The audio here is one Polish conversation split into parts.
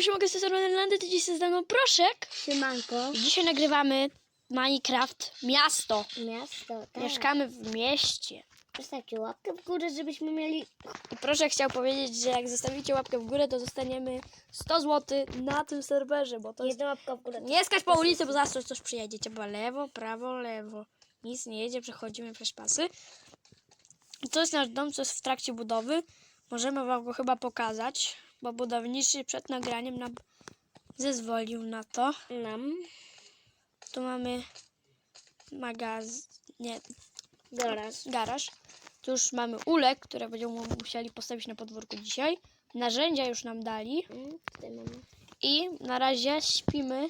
Się mogę z Landy, ty dziś jest ze mną Proszek. Siemanko. Dzisiaj nagrywamy Minecraft Miasto. Miasto, tak. Mieszkamy w mieście. Zostawcie łapkę w górę, żebyśmy mieli... I Proszek chciał powiedzieć, że jak zostawicie łapkę w górę, to dostaniemy 100 zł na tym serwerze, bo to jest... Jedna łapka w górę. Nie skacz po ulicy, bo zaraz coś, coś przyjedzie. Trzeba lewo, prawo, lewo. Nic nie jedzie, przechodzimy przez pasy. I To jest nasz dom, co jest w trakcie budowy. Możemy wam go chyba pokazać, bo budowniczy przed nagraniem nam zezwolił na to. Nam. Tu mamy magaz... nie, Garaż. garaż. Tu już mamy ulek, które będziemy musieli postawić na podwórku dzisiaj. Narzędzia już nam dali. Mm. I na razie śpimy.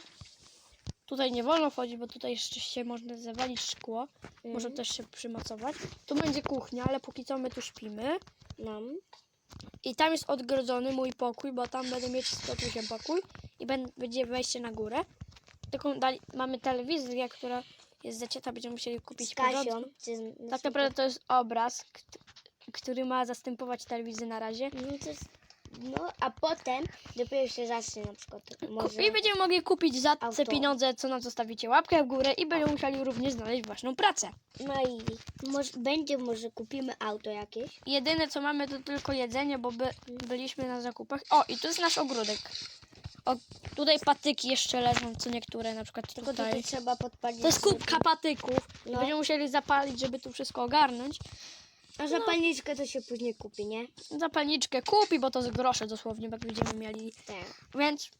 Tutaj nie wolno wchodzić, bo tutaj jeszcze się można zawalić szkło. Może też się przymocować. Tu będzie kuchnia, ale póki co my tu śpimy. Nam. I tam jest odgrodzony mój pokój, bo tam będę mieć z Piotrusiem pokój. I będzie wejście na górę. Tylko dali, mamy telewizję, która jest zacięta, będziemy musieli kupić Z Kasią. Tak naprawdę to jest obraz, kt- który ma zastępować telewizję na razie. No, to jest... no, a potem dopiero się zacznie na przykład. Może... I będziemy mogli kupić za te Auto. pieniądze, co nam zostawicie łapkę w górę i będziemy musieli również znaleźć własną pracę. No i może, będzie, może kupimy auto jakieś. Jedyne co mamy to tylko jedzenie, bo by, byliśmy na zakupach. O, i tu jest nasz ogródek. O, tutaj patyki jeszcze leżą, co niektóre, na przykład Tylko tutaj. tutaj trzeba podpalić. To jest kubka patyków. No. Będziemy musieli zapalić, żeby tu wszystko ogarnąć. A zapalniczkę to się później kupi, nie? Zapalniczkę kupi, bo to z grosze dosłownie, jak będziemy mieli. Tak. Więc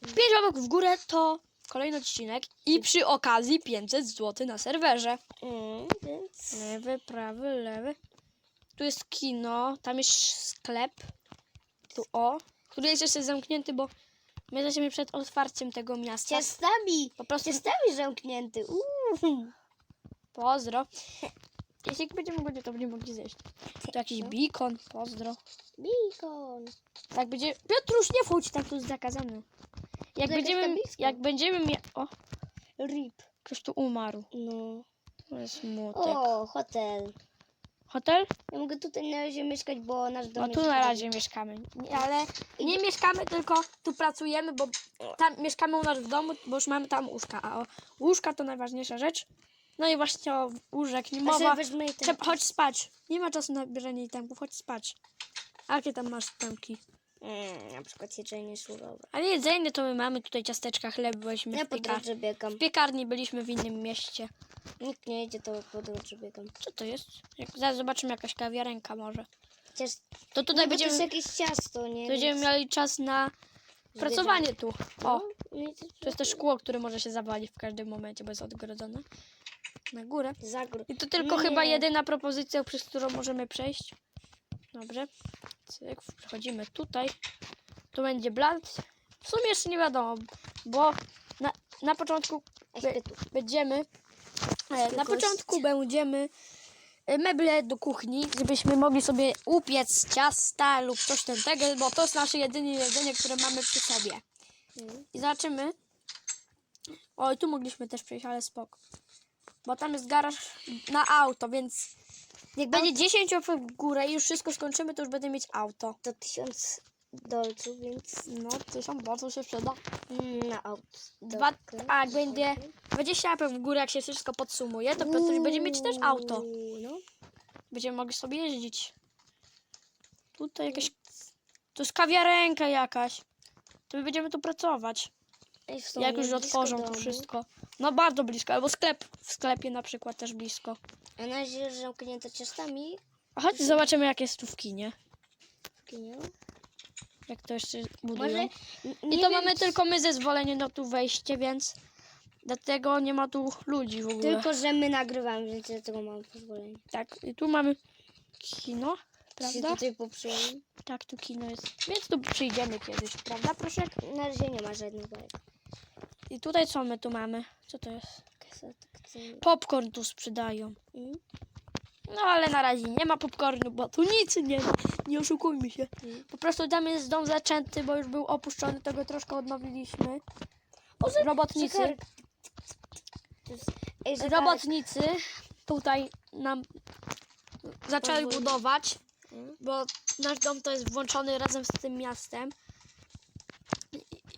5 łapek w górę to kolejny odcinek i przy okazji 500 zł na serwerze. Mm, więc... Lewy, prawy, lewy. Tu jest kino, tam jest sklep. Tu o, który jest jeszcze zamknięty, bo my jesteśmy przed otwarciem tego miasta. Ciastami! Po prostu Ciastami zamknięty. Uuu. pozdro. Jeśli będziemy mogli, to będziemy mogli zjeść. Tu jakiś beacon, pozdro. Bikon. Tak będzie. Piotrusz, nie wchodź tam, tu jest zakazane. Jak Tutaj będziemy, jak będziemy mia... O, Rip. ktoś tu umarł. No. To jest smutek. O, hotel. Hotel? Ja mogę tutaj na razie mieszkać, bo nasz dom No jest tu na razie mieszkamy. Nie, Ale nie mieszkamy, tylko tu pracujemy, bo tam mieszkamy u nas w domu, bo już mamy tam łóżka. A o łóżka to najważniejsza rzecz. No i właśnie o łóżek nie mowa. Trzeba, chodź spać. Nie ma czasu na bierzenie itemków, chodź spać. A jakie tam masz itemki? Mm, na przykład jedzenie surowe. Ale jedzenie to my mamy tutaj ciasteczka, chleb, byliśmy Ja w, piekar... biegam. w piekarni, byliśmy w innym mieście. Nikt nie jedzie, to po drodze biegam. Co to jest? Jak, zaraz zobaczymy jakaś kawiarenka może. Chociaż To tutaj no, bo to będziemy, jest jakieś ciasto, nie? będziemy mieli czas na pracowanie tu. O, No, to, To jest też szkło, które może się zawalić w każdym momencie, bo jest odgrodzone. Na górę. Zagród. I to tylko Nie. chyba jedyna propozycja, przez którą możemy przejść. Dobrze. Cyk, przechodzimy tutaj. Tu będzie blat. W sumie jeszcze nie wiadomo, bo na, na początku be, będziemy. E, na początku będziemy e, meble do kuchni, żebyśmy mogli sobie upiec ciasta lub coś ten tego, bo to jest nasze jedyne jedzenie, które mamy przy sobie. Mm. I zobaczymy. Oj, tu mogliśmy też przejść, ale spoko. Bo tam jest garaż na auto, więc jak będzie 10 łapek w górę i już wszystko skończymy, to już będę mieć auto. To tysiąc dolców, więc No, to są bardzo się przyda. mm, na auto. Dwa, a jak będzie 20 łapek w górę, jak się wszystko podsumuje, to Piotr będzie mieć też auto. No. Będziemy mogli sobie jeździć. Tutaj jakaś... To jest kawiarenka jakaś. To my będziemy tu pracować. Ej, w sumie Jak już blisko otworzą to domu. wszystko. No bardzo blisko, albo sklep. W sklepie na przykład też blisko. A na razie zamknięte ciastami. A chodź zobaczymy jak jest tu w kinie. w kinie. Jak to jeszcze Może... budują. n- I to wiem, mamy tylko my zezwolenie na tu wejście, więc dlatego nie ma tu ludzi w ogóle. Tylko, że my nagrywamy, więc dlatego mam pozwolenie. Tak, i tu mamy kino, Się prawda? tutaj popsułem. Tak, tu kino jest. Więc tu przyjdziemy kiedyś, prawda, proszę? Na razie nie ma bajek. I tutaj co my tu mamy? Co to jest? Popcorn tu sprzedają. No ale na razie nie ma popcornu, bo tu nic nie ma. Nie oszukujmy się. Po prostu tam jest dom zaczęty, bo już był opuszczony, tego troszkę odnowiliśmy. Robotnicy. Ej. Robotnicy tutaj nam zaczęli budować, bo nasz dom to jest włączony razem z tym miastem.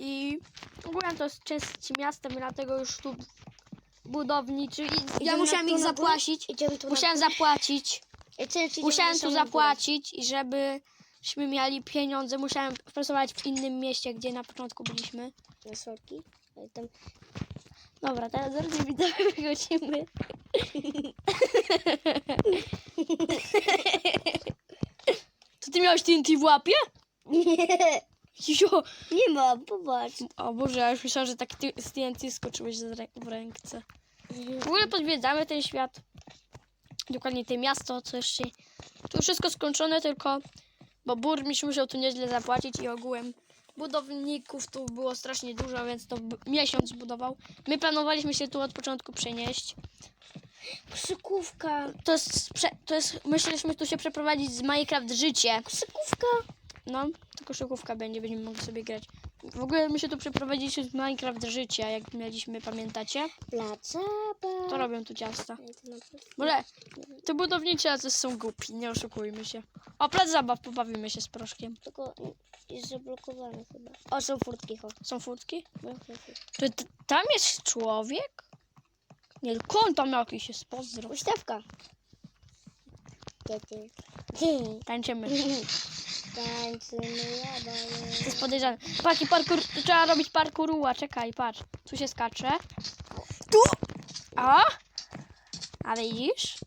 I ogólnie to jest część miasta, dlatego już tu budowniczy. I ja musiałem ich zapłacić. Musiałem zapłacić. Musiałem tu zapłacić i żebyśmy mieli pieniądze, musiałem pracować w innym mieście, gdzie na początku byliśmy. Na sorki. Tam... Dobra, teraz zaraz widzowie wychodzimy. To ty miałeś TNT w łapie? Nie, Jo. nie mam, popatrz. O Boże, ja już myślałam, że tak ty z TNT skoczyłeś z rę- w ręce. W ogóle podwiedzamy ten świat. Dokładnie to miasto, co jeszcze. Tu wszystko skończone, tylko bo burmistrz musiał tu nieźle zapłacić i ogółem budowników tu było strasznie dużo, więc to miesiąc budował. My planowaliśmy się tu od początku przenieść. Krzykówka. To jest, to jest myśleliśmy tu się przeprowadzić z Minecraft życie. Krzykówka. No, koszykówka będzie, będziemy mogli sobie grać. W ogóle my się tu przeprowadziliśmy z Minecraft życia, jak mieliśmy, pamiętacie? Placaba. To robią tu ciasta. Może te budownicze jacy są głupi, nie oszukujmy się. O, plac zabaw, pobawimy się z proszkiem. Tylko jest zablokowane chyba. O, są furtki, chodź. Są furtki? No. Czy t- tam jest człowiek? Nie, koń tam jakiś jest, pozdro. Ustawka. Kiedy? Tańczymy. To jest podejrzane. Patrz, i parkour, trzeba robić parkouruła, czekaj, patrz. Tu się skacze. Tu! A? A widzisz?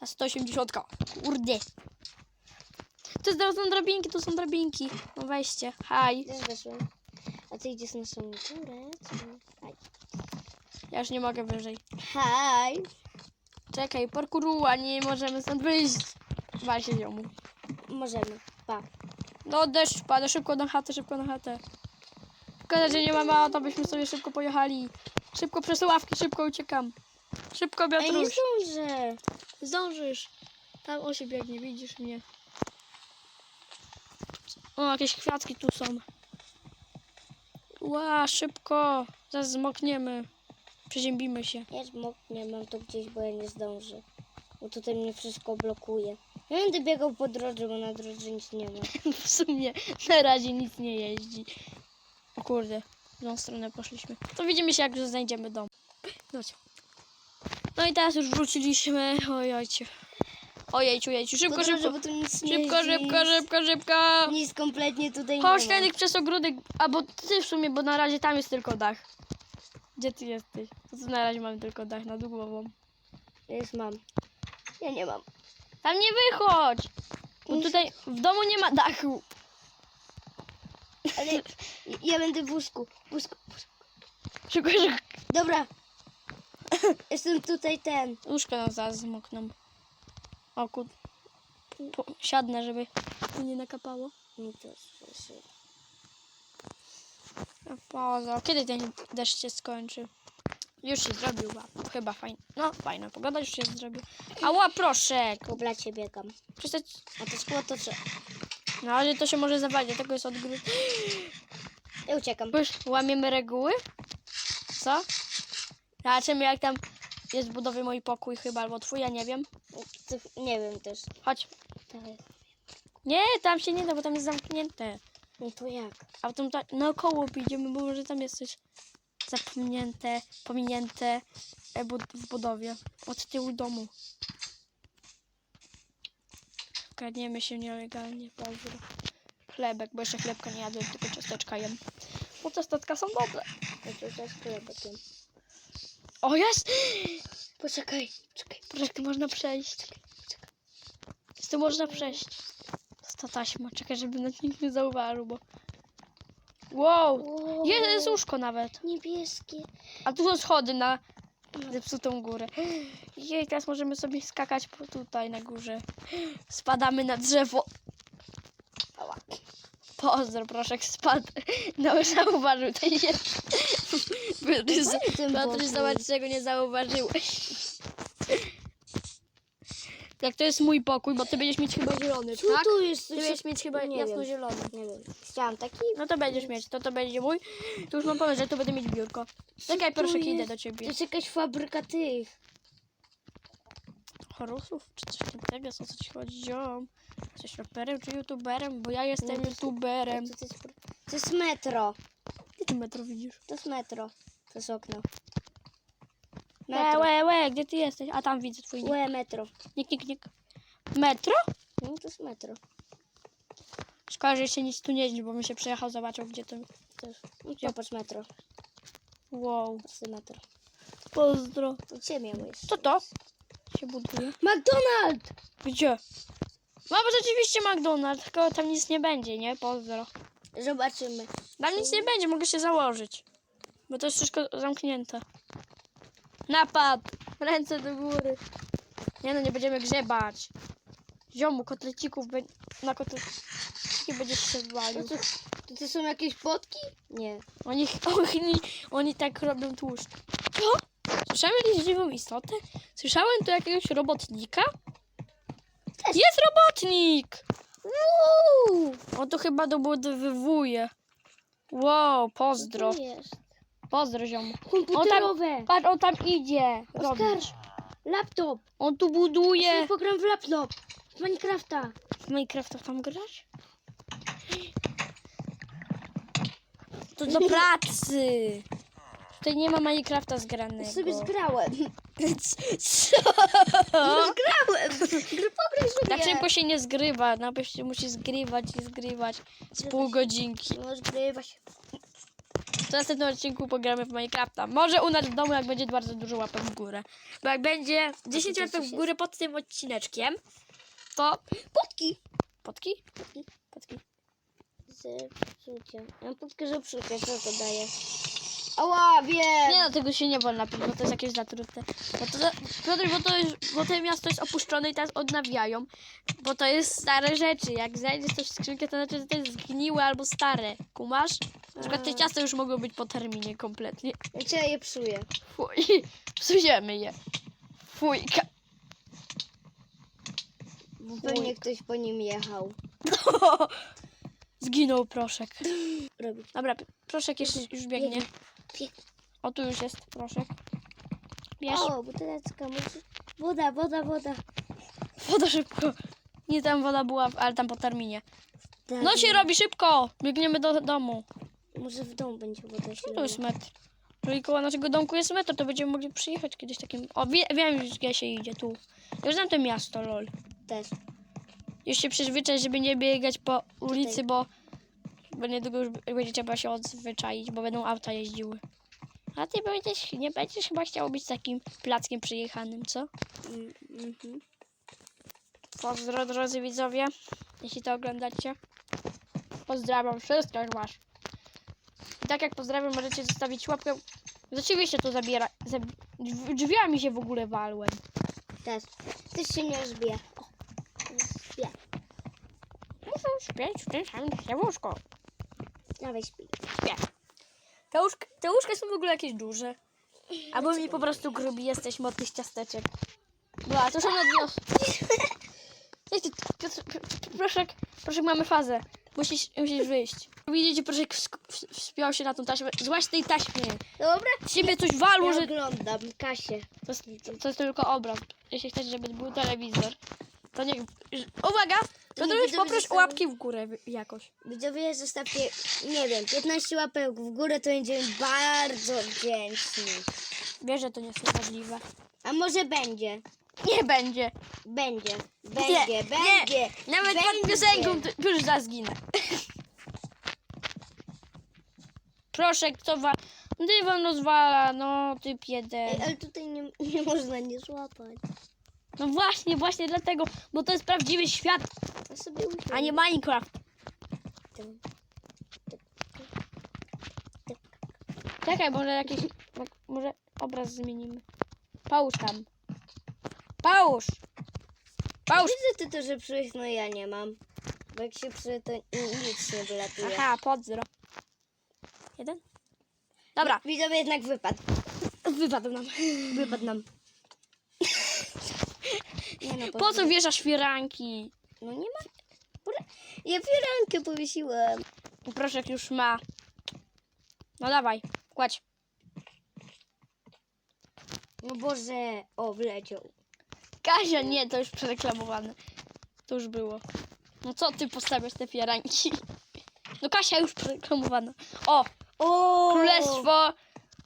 Ta 180. Kurde. To jest, to są drabinki, tu są drabinki. No weźcie. Haj. A ty idziesz na samą górę? Haj. Ja już nie mogę wyżej. Haj. Czekaj, parkouruła, nie możemy stąd wyjść. Wal się ziomu. Możemy. Pa. No deszcz pada, szybko na chatę, szybko na chatę. Szkoda, że nie mamy auta, byśmy sobie szybko pojechali. Szybko przez ławki, szybko uciekam. Szybko Ej, nie zdążę. Zdążysz. Tam o się biegnie, widzisz mnie. O, jakieś kwiatki tu są. Ła, szybko. Zaraz zmokniemy. Przeziębimy się. Ja nie mam to gdzieś, bo ja nie zdążę. Bo tutaj mnie wszystko blokuje. Ja będę biegał po drodze, bo na drodze nic nie ma. W sumie na razie nic nie jeździ. O kurde, w tą stronę poszliśmy. To widzimy się, jak już znajdziemy dom. Chodź. No i teraz już wróciliśmy. Ojojcie. Ojejciu, jejciu. Szybko, Po drodze, szybko. bo tu nic nie Szybko, jeździ, szybko, nic- szybko, szybko. Nic kompletnie tutaj Chodź, nie ma. Lenik, przez ogródek. Albo ty w sumie, bo na razie tam jest tylko dach. Gdzie ty jesteś? To co na razie mamy tylko dach nad głową. Ja już mam. Ja nie mam. Tam nie wychodź! Bo tutaj w domu nie ma dachu. Ale ja będę w wózku. Wózku. wózku. Szybko, szybko. Dobra. Jestem tutaj ten. Łóżko nam zaraz zmokną. O kur... Po, siadnę, żeby tu nie nakapało. No to słyszę. Poza. Kiedy ten deszcz się skończy? Już się zrobił, chyba fajnie. No, fajna pogoda już się zrobił. Ała, proszek! Po blacie biegam. Przestać... A to szkło to co? No, ale to się może zawalić, dlatego jest odgród. Ja uciekam. Już łamiemy reguły? Co? Zobaczymy jak tam jest w budowie mój pokój chyba, albo twój, ja nie wiem. Nie wiem też. Chodź. Nie, tam się nie da, bo tam jest zamknięte. No to jak? A tam tak naokoło pójdziemy, bo może tam jest coś zapomnięte, pominięte e, w budowie. Od tyłu domu. Kradniemy się nielegalnie, pozdro. Chlebek, bo jeszcze chlebka nie jadłem, tylko ciasteczka jem. Bo ciasteczka są dobre. No to też klebekiem. O, jest! Poczekaj. Czekaj. Proszę, tu można przejść. Z tym można przejść. To ta taśma. Czekaj, żeby nas nikt nie zauważył, bo... Wow! Wow. Jest łóżko nawet. Niebieskie. A tu są schody na zepsutą górę. Jej, teraz możemy sobie skakać po tutaj na górze. Spadamy na drzewo. Ała. Pozdro, proszę, spadł. No, zauważył ten się. Patryś, zobacz, czego nie zauważyłeś. Tak, to jest mój pokój, bo ty będziesz mieć chyba zielony, Co tak? tu jest? Ty będziesz mieć chyba Nie jasno-zielony. Nie wiem. Chciałam taki. No to będziesz mieć, to to będzie mój. Tu już mam pomysł, że tu będę mieć biurko. Czekaj, proszę, tu idę jest? do To ciebie. jest jakaś fabryka tych. Horusów? Czy coś takiego? O co ci chodzi, ziom? Jesteś raperem czy youtuberem? Bo ja jestem No to- youtuberem. To, to, jest, to jest metro. Ty metro widzisz? To jest metro. Przez okno. Metro. łe, łe, gdzie ty jesteś? A tam widzę twój nick. Łe, metro. Nik, nik, nik. Metro? No to jest metro. Szkoda, że jeszcze nic tu nie jeździ, bo mi się przejechał, zobaczył gdzie to... To jest. No, Popatrz metro. Wow. To jest metro. Pozdro. Ciebie jest. Co to? Się buduje. McDonald's! Gdzie? Mamy rzeczywiście McDonald's, tylko tam nic nie będzie, nie? Pozdro. Zobaczymy. Tam nic nie będzie, mogę się założyć. Bo to jest wszystko zamknięte. Napad! Ręce do góry. Nie no, nie będziemy grzebać. Ziomu, kotlecików be... na kotleciki będziesz się To, walił. to, to, to są jakieś potki? Nie. Oni, oni, oni tak robią tłuszcz. Co? Słyszałem jakąś dziwną istotę? Słyszałem tu jakiegoś robotnika? Jest robotnik! Uuu! On to chyba dobudowywuje. Wow, pozdro. Jest. Pozdro, ziomu. Komputerowe. Patrz, on tam idzie. Oskar, laptop. On tu buduje. Pogram w laptop. W Minecrafta. W Minecrafta tam grać? To do pracy. Tutaj nie ma Minecrafta zgranego. Ja sobie zgrałem. Co? Zgrałem. Gry pograj sobie. Tak szybko się nie zgrywa. Najpierw się musi zgrywać i zgrywać z pół godzinki. No zgrywa W następnym odcinku pogramy w Minecrafta. Może u nas w domu, jak będzie bardzo dużo łapek w górę. Bo jak będzie 10 to łapek w górę pod tym odcineczkiem, to... Potki. Potki? Potki. Zepsucie. Ja mam potkę zepsutę. Co to daje? Ała, wiem. Nie no, tego się nie wolno bo to jest jakieś zatrute. Bo to, Piotr, bo to, jest, bo to miasto jest opuszczone i teraz odnawiają. Bo to jest stare rzeczy. Jak znajdziesz coś w skrzynkę, to znaczy, że to jest zgniłe albo stare. Kumasz? Na przykład te A. ciasta już mogą być po terminie kompletnie. Ja cię je psuję. Fuj, psujemy je. Fujka. Bo pewnie ktoś po nim jechał. Zginął proszek. Robi. Dobra, proszek już, już biegnie. O, tu już jest proszek. Bierz. O, buteleczka. Może... Woda, woda, woda. Woda szybko. Nie tam woda była, ale tam po terminie. Tak, No się robi szybko! Biegniemy do domu. Może w domu będzie woda się To jest metr. Jeżeli koło naszego domku jest metr, to będziemy mogli przyjechać kiedyś takim... O, wie, wiem już gdzie się idzie, tu. Już znam to miasto, lol. Też. Już się przyzwyczaj, żeby nie biegać po ulicy, bo, bo niedługo już będzie trzeba się odzwyczaić, bo będą auta jeździły. A ty będziesz, nie będziesz chyba chciał być takim plackiem przyjechanym, co? Mm, mhm. Pozdro, drodzy widzowie, jeśli to oglądacie. Pozdrawiam wszystkich was. I tak jak pozdrawiam, możecie zostawić łapkę. Rzeczywiście tu zabiera. Zab... drzw- Drzwiami się w ogóle walłem. Też. Też się nie rozbija. O, rozbija. Muszę śpieć w tym samym się łóżko. Dawaj śpi. Śpię. Te łóżka, te łóżka są w ogóle jakieś duże. Albo mi po prostu grubi jesteśmy od tych ciasteczek. Była, to są na dwie proszę, proszę, mamy fazę. Musisz, musisz wyjść. Widzicie, proszę, wspiął się na tą taśmę. Złaź tej taśmy. Dobra. Ciebie coś walło, Ja że... oglądam Kasię. To jest, to, to jest tylko obraz. Jeśli chcesz, żeby był telewizor, to niech... Uwaga! To widzę, poproś o łapki w górę jakoś. Widzowie, zostawcie, nie wiem, 15 łapek w górę, to będziemy bardzo wdzięczni. Wiesz, że to nie jest możliwe. A może będzie? Nie będzie. Będzie. Nie, Będzie, będzie. Nawet pod będzie. piosenką to już zginę. Proszę, kto wa... Dywan rozwala, no typ Ej, jeden. ale tutaj nie, nie można nie złapać. No właśnie, właśnie dlatego, bo to jest prawdziwy świat, sobie usiądę. a nie Minecraft. Czekaj, może jakiś, może obraz zmienimy. Pałóż tam. Pałóż! Pałóż! Widzę ty to, że przyjść, no ja nie mam. Bo jak się przy to ni- nic nie wylatuje. Aha, pozdro. Jeden? Dobra, Widzowie jednak wypadł. wypadł nam. Wypadł nam. Nie no, Po co wieszasz firanki? No nie ma. Ja firankę powiesiłem. Proszek już ma. No dawaj, kładź. No Boże, o wleciał. Kasia, nie, to już przereklamowane. To już było. No co ty postawiasz te firanki? No Kasia już przereklamowana. O, O! Królestwo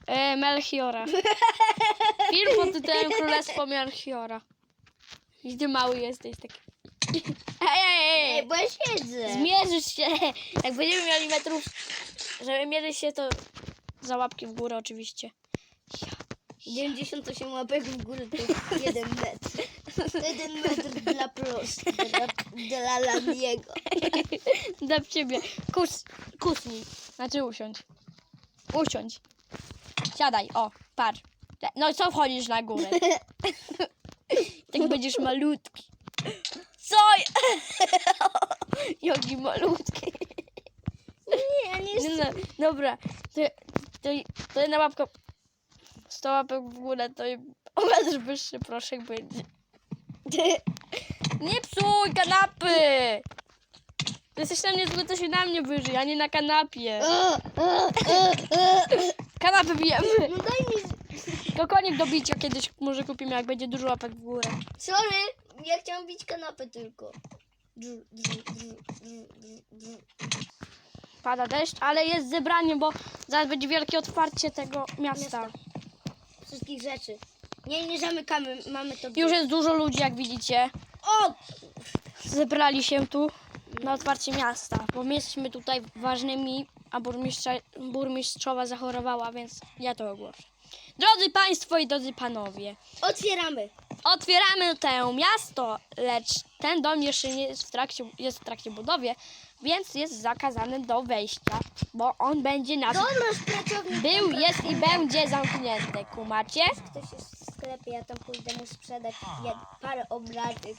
e, Melchiora. Film pod tytułem Królestwo Melchiora. Ty mały jesteś taki. Ej, ej, Ej, ej. bo ja siedzę. Zmierzysz się. Jak będziemy mieli metrów, żeby mierzyć się, to za łapki w górę oczywiście. 98 łapek w górę to jeden metr. To jeden metr dla prost, dla, dla Laniego. Dla ciebie. Kus, kusnij. Znaczy usiądź. Usiądź. Siadaj, o, patrz. No i co wchodzisz na górę? Tak będziesz malutki. Co? Jaki malutki. Nie, ja nie No, jestem. no, dobra, to, to, to jedna łapka, 100 łapek w górę, to i o metr wyższy proszek będzie. Nie psuj kanapy! Jesteś na mnie zły, to się na mnie wyżyj, a nie na kanapie. Kanapy bijemy. No daj mi. To konik do bicia kiedyś może kupimy, jak będzie dużo łapek w górę. Sorry, ja chciałam bić kanapę tylko. Pada deszcz, ale jest zebranie, bo zaraz będzie wielkie otwarcie tego miasta. Miasta. Wszystkich rzeczy. Nie, nie zamykamy, mamy to. Już jest dużo ludzi, jak widzicie. O! zebrali się tu na otwarcie miasta, bo my jesteśmy tutaj ważnymi, a burmistrza, burmistrzowa zachorowała, więc ja to ogłoszę. Drodzy Państwo i drodzy Panowie, Otwieramy. otwieramy tę miasto, lecz ten dom jeszcze nie jest w trakcie, jest w trakcie budowy, więc jest zakazany do wejścia, bo on będzie nas... Był, jest i będzie zamknięty, kumacie? Ktoś jest w sklepie, ja tam pójdę mu sprzedać jed- parę obrazek.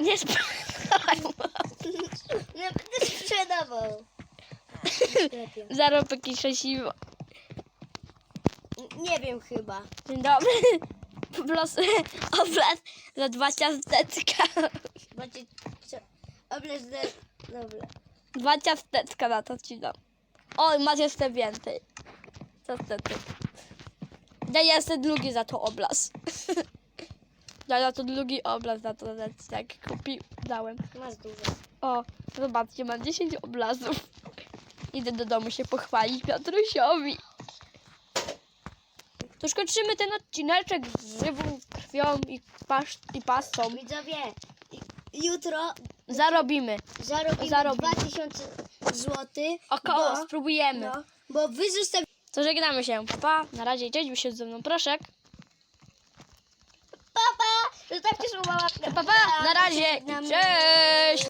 Nie sp- Nie będę sprzedawał. W sklepie. Zarobek i szczęśliwo. Nie wiem chyba. Dzień dobry. Plus obraz za dwa ciasteczka. Macie co? Obraz. Dobra. Dwa ciasteczka na to ci dam. O, masz jeszcze więcej. Ciasteczek. Daj jeszcze drugi za to obraz. Daj za to drugi obraz za to, jak kupi, dałem. Masz dużo. O, zobaczcie, mam 10 obrazów. Idę do domu się pochwalić Piotrusiowi. To już kończymy ten odcineczek z żywą krwią i, pasz, i pastą. Widzowie, jutro Zarobimy. zarobimy, Zarobimy. 2000 zł. Około, Bo, spróbujemy. no, bo wy zostawiliście To żegnamy się. Pa, pa. Na razie cześć, wysiedź ze mną proszek. papa, zostawcie słowa łapkę. Pa, pa. Na razie. Cześć.